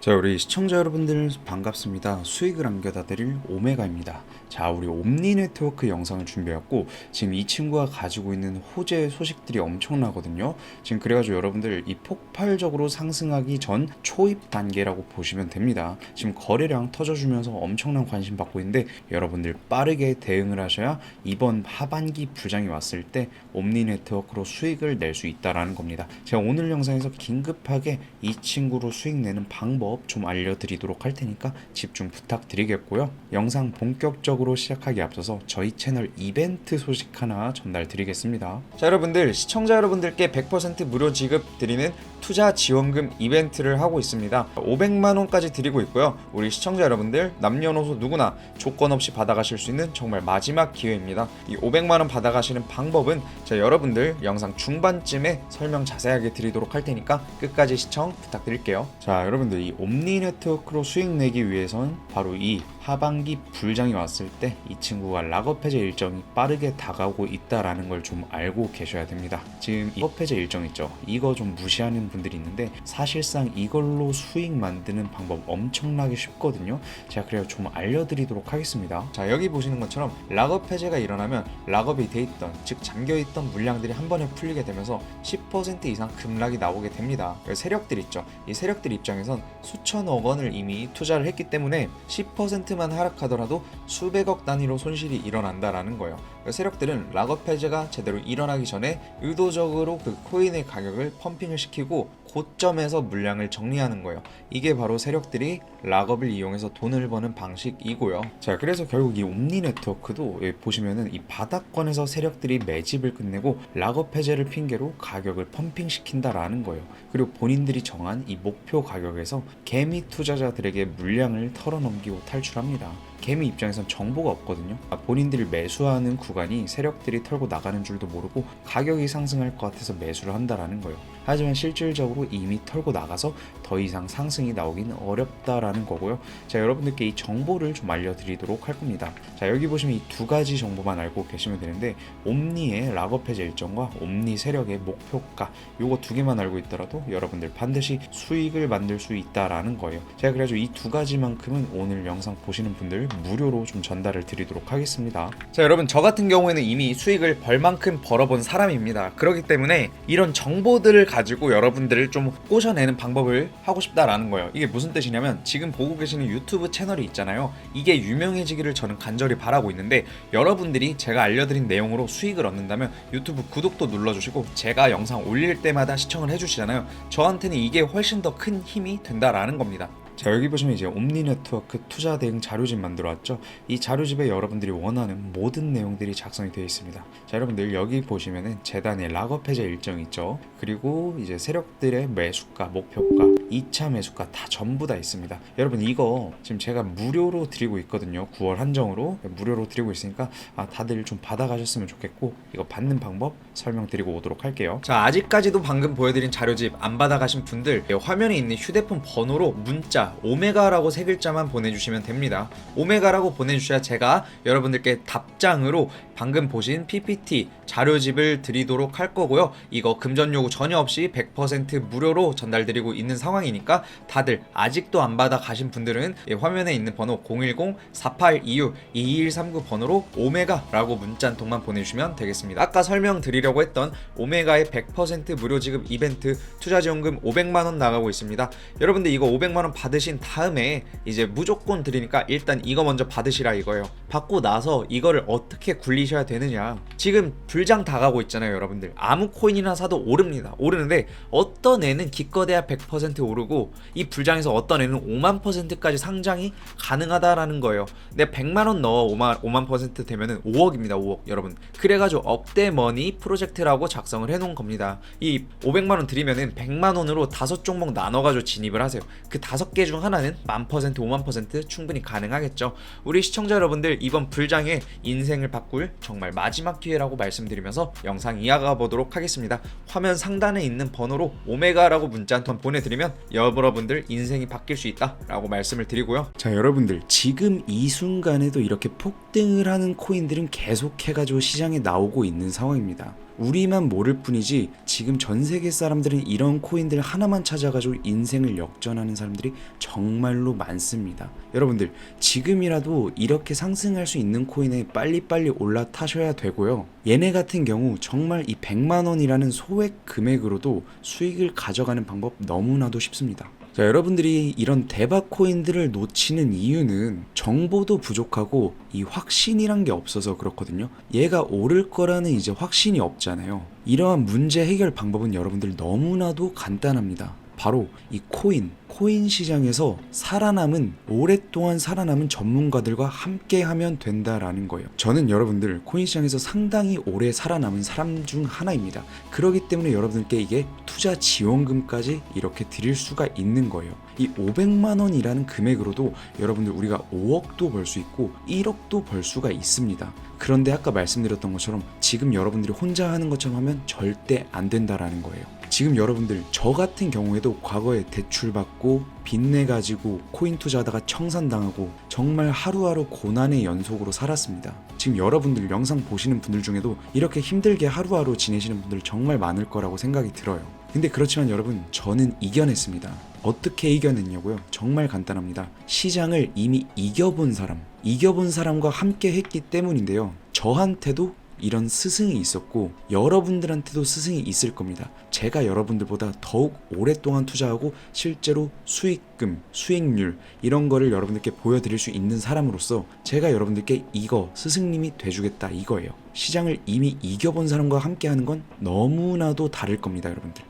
자 우리 시청자 여러분들 반갑습니다. 수익을 안겨다 드릴 오메가입니다. 자 우리 옴니 네트워크 영상을 준비했고 지금 이 친구가 가지고 있는 호재 소식들이 엄청나거든요. 지금 그래가지고 여러분들 이 폭발적으로 상승하기 전 초입 단계라고 보시면 됩니다. 지금 거래량 터져주면서 엄청난 관심 받고 있는데 여러분들 빠르게 대응을 하셔야 이번 하반기 부장이 왔을 때 옴니 네트워크로 수익을 낼 수 있다라는 겁니다. 제가 오늘 영상에서 긴급하게 이 친구로 수익 내는 방법 좀 알려드리도록 할 테니까 집중 부탁드리겠고요. 영상 본격적으로 시작하기 앞서서 저희 채널 이벤트 소식 하나 전달드리겠습니다. 자 여러분들 시청자 여러분들께 100% 무료 지급 드리는 투자 지원금 이벤트를 하고 있습니다. 500만 원까지 드리고 있고요. 우리 시청자 여러분들 남녀노소 누구나 조건 없이 받아가실 수 있는 정말 마지막 기회입니다. 이 500만 원 받아가시는 방법은 자 여러분들 영상 중반쯤에 설명 자세하게 드리도록 할 테니까 끝까지 시청 부탁드릴게요. 자 여러분들 이 옴니 네트워크로 수익 내기 위해선 바로 이 하반기 불장이 왔을 때 이 친구가 락업 해제 일정이 빠르게 다가오고 있다라는 걸 좀 알고 계셔야 됩니다. 지금 이 락업 해제 일정 있죠. 이거 좀 무시하는 분들이 있는데 사실상 이걸로 수익 만드는 방법 엄청나게 쉽거든요. 제가 그래요 좀 알려드리도록 하겠습니다. 자 여기 보시는 것처럼 락업 해제가 일어나면 락업이 돼 있던 즉 잠겨 있던 물량들이 한 번에 풀리게 되면서 10% 이상 급락이 나오게 됩니다. 그 세력들 있죠. 이 세력들 입장에선 수천억 원을 이미 투자를 했기 때문에 10%만 하락하더라도 수백억 단위로 손실이 일어난다라는 거예요. 그 세력들은 락업 해제가 제대로 일어나기 전에 의도적으로 그 코인의 가격을 펌핑을 시키고 고점에서 물량을 정리하는 거예요. 이게 바로 세력들이 락업을 이용해서 돈을 버는 방식이고요. 자, 그래서 결국 이 옴니 네트워크도 여기 보시면은 이 바닥권에서 세력들이 매집을 끝내고 락업 해제를 핑계로 가격을 펌핑 시킨다라는 거예요. 그리고 본인들이 정한 이 목표 가격에서 개미 투자자들에게 물량을 털어넘기고 탈출합니다. 개미 입장에선 정보가 없거든요. 아, 본인들이 매수하는 구간이 세력들이 털고 나가는 줄도 모르고 가격이 상승할 것 같아서 매수를 한다라는 거예요. 하지만 실질적으로 이미 털고 나가서 더 이상 상승이 나오기는 어렵다라는 거고요. 자, 여러분들께 이 정보를 좀 알려드리도록 할 겁니다. 자, 여기 보시면 이 두 가지 정보만 알고 계시면 되는데 옴니의 락업 해제 일정과 옴니 세력의 목표가 요거 두 개만 알고 있더라도 여러분들 반드시 수익을 만들 수 있다라는 거예요. 제가 그래가지고 이두 가지만큼은 오늘 영상 보시는 분들 무료로 좀 전달을 드리도록 하겠습니다. 자, 여러분 저 같은 경우에는 이미 수익을 벌만큼 벌어본 사람입니다. 그렇기 때문에 이런 정보들을 가지고 여러분들을 좀 꼬셔내는 방법을 하고 싶다라는 거예요. 이게 무슨 뜻이냐면 지금 보고 계시는 유튜브 채널이 있잖아요. 이게 유명해지기를 저는 간절히 바라고 있는데 여러분들이 제가 알려드린 내용으로 수익을 얻는다면 유튜브 구독도 눌러주시고 제가 영상 올릴 때마다 시청을 해주시잖아요. 저한테는 이게 훨씬 더 큰 힘이 된다라는 겁니다. 자 여기 보시면 이제 옴니 네트워크 투자 대응 자료집 만들어 왔죠. 이 자료집에 여러분들이 원하는 모든 내용들이 작성이 되어 있습니다. 자 여러분들 여기 보시면은 재단의 락업 해제 일정 있죠. 그리고 이제 세력들의 매수가, 목표가, 2차 매수가 다 전부 다 있습니다. 여러분 이거 지금 제가 무료로 드리고 있거든요. 9월 한정으로 무료로 드리고 있으니까 아, 다들 좀 받아가셨으면 좋겠고 이거 받는 방법 설명드리고 오도록 할게요. 자 아직까지도 방금 보여드린 자료집 안 받아가신 분들 예, 화면에 있는 휴대폰 번호로 문자 오메가라고 세 글자만 보내주시면 됩니다. 오메가라고 보내주셔야 제가 여러분들께 답장으로 방금 보신 PPT 자료집을 드리도록 할 거고요. 이거 금전 요구 전혀 없이 100% 무료로 전달드리고 있는 상황이니까 다들 아직도 안 받아 가신 분들은 예, 화면에 있는 번호 010-4826-2239 번호로 오메가라고 문자 한 통만 보내주시면 되겠습니다. 아까 설명드리 려고 했던 오메가의 100% 무료 지급 이벤트 투자 지원금 500만 원 나가고 있습니다. 여러분들 이거 500만 원 받으신 다음에 이제 무조건 드리니까 일단 이거 먼저 받으시라 이거예요. 받고 나서 이거를 어떻게 굴리셔야 되느냐. 지금 불장 다 가고 있잖아요, 여러분들. 아무 코인이나 사도 오릅니다. 오르는데 어떤 애는 기껏해야 100% 오르고 이 불장에서 어떤 애는 5만 퍼센트까지 상장이 가능하다라는 거예요. 근데 100만 원 넣어 5만 5만 퍼센트 되면은 5억입니다, 5억 여러분. 그래가지고 억대머니 프로젝트라고 작성을 해놓은 겁니다. 이 500만 원 드리면은 100만 원으로 다섯 종목 나눠가지고 진입을 하세요. 그 다섯 개 중 하나는 만 퍼센트, 5만 퍼센트 충분히 가능하겠죠. 우리 시청자 여러분들 이번 불장에 인생을 바꿀 정말 마지막 기회라고 말씀드리면서 영상 이어가 보도록 하겠습니다. 화면 상단에 있는 번호로 오메가라고 문자 한 통 보내드리면 여러분들 인생이 바뀔 수 있다라고 말씀을 드리고요. 자 여러분들 지금 이 순간에도 이렇게 폭등을 하는 코인들은 계속해가지고 시장에 나오고 있는 상황입니다. 우리만 모를 뿐이지 지금 전 세계 사람들은 이런 코인들 하나만 찾아가지고 인생을 역전하는 사람들이 정말로 많습니다. 여러분들 지금이라도 이렇게 상승할 수 있는 코인에 빨리빨리 올라타셔야 되고요. 얘네 같은 경우 정말 이 100만 원이라는 소액 금액으로도 수익을 가져가는 방법 너무나도 쉽습니다. 자, 여러분들이 이런 대박 코인들을 놓치는 이유는 정보도 부족하고 이 확신이란 게 없어서 그렇거든요. 얘가 오를 거라는 이제 확신이 없잖아요. 이러한 문제 해결 방법은 여러분들 너무나도 간단합니다. 바로 이 코인, 코인 시장에서 살아남은 오랫동안 살아남은 전문가들과 함께 하면 된다라는 거예요. 저는 여러분들 코인 시장에서 상당히 오래 살아남은 사람 중 하나입니다. 그렇기 때문에 여러분들께 이게 투자 지원금까지 이렇게 드릴 수가 있는 거예요. 이 500만 원이라는 금액으로도 여러분들 우리가 5억도 벌 수 있고 1억도 벌 수가 있습니다. 그런데 아까 말씀드렸던 것처럼 지금 여러분들이 혼자 하는 것처럼 하면 절대 안 된다라는 거예요. 지금 여러분들 저 같은 경우에도 과거에 대출 받고 빚내 가지고 코인 투자하다가 청산당하고 정말 하루하루 고난의 연속으로 살았습니다. 지금 여러분들 영상 보시는 분들 중에도 이렇게 힘들게 하루하루 지내시는 분들 정말 많을 거라고 생각이 들어요. 근데 그렇지만 여러분 저는 이겨냈습니다. 어떻게 이겨냈냐고요? 정말 간단합니다. 시장을 이미 이겨본 사람, 이겨본 사람과 함께 했기 때문인데요. 저한테도 이런 스승이 있었고 여러분들한테도 스승이 있을 겁니다. 제가 여러분들보다 더욱 오랫동안 투자하고 실제로 수익금, 수익률 이런 거를 여러분들께 보여드릴 수 있는 사람으로서 제가 여러분들께 이거 스승님이 돼주겠다 이거예요. 시장을 이미 이겨본 사람과 함께 하는 건 너무나도 다를 겁니다, 여러분들.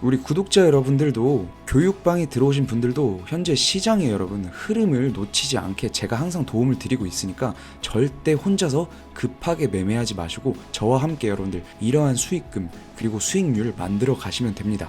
우리 구독자 여러분들도 교육방에 들어오신 분들도 현재 시장의 여러분 흐름을 놓치지 않게 제가 항상 도움을 드리고 있으니까 절대 혼자서 급하게 매매하지 마시고 저와 함께 여러분들 이러한 수익금 그리고 수익률을 만들어 가시면 됩니다.